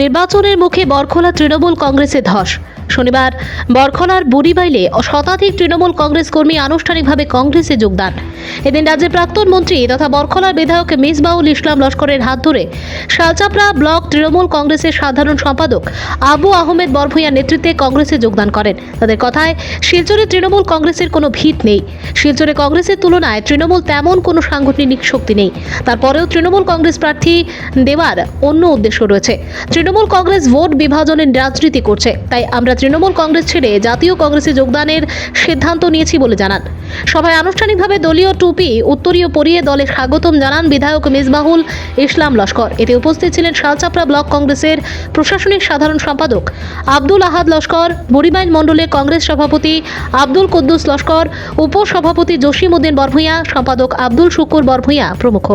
নির্বাচনের মুখে বরখোলা তৃণমূল কংগ্রেসে ধস। শনিবার বরখলার বুড়িবাইলে শতাধিক তৃণমূল কংগ্রেস কর্মী আনুষ্ঠানিকভাবে কংগ্রেসে যোগদান। এদিন রাজ্যের প্রাক্তন মন্ত্রী তথা বরখলার বিধায়ক মিসবাউল ইসলাম লস্করের হাত ধরে শালচাপড়া ব্লক তৃণমূল কংগ্রেসের সাধারণ সম্পাদক আবু আহমেদ বরভূয়ার নেতৃত্বে কংগ্রেসে যোগদান করেন। তাদের কথায়, শিলচরে তৃণমূল কংগ্রেসের কোনো ভিত নেই। শিলচরে কংগ্রেসের তুলনায় তৃণমূল তেমন কোনো সাংগঠনিক শক্তি নেই। তারপরেও তৃণমূল কংগ্রেস প্রার্থী দেওয়ার অন্য উদ্দেশ্য রয়েছে। তৃণমূল কংগ্রেস ভোট বিভাজনের রাজনীতি করছে। তাই আমরা তৃণমূল কংগ্রেস ছেড়ে জাতীয় কংগ্রেসে যোগদানের সিদ্ধান্ত নিয়েছি বলে জানান। সভায় আনুষ্ঠানিকভাবে দলীয় টুপি উত্তরীয় পরিয়ে দলে স্বাগতম জানান বিধায়ক মিসবাহুল ইসলাম লস্কর। এতে উপস্থিত ছিলেন শালচাপড়া ব্লক কংগ্রেসের প্রশাসনিক সাধারণ সম্পাদক আব্দুল আহাদ লস্কর বুড়িবাইন মণ্ডলের কংগ্রেস সভাপতি আব্দুল কুদ্দুস লস্কর, উপসভাপতি জসিম উদ্দিন বরভূঁইয়া সম্পাদক আব্দুল শুকুর বরভূঁইয়া প্রমুখ।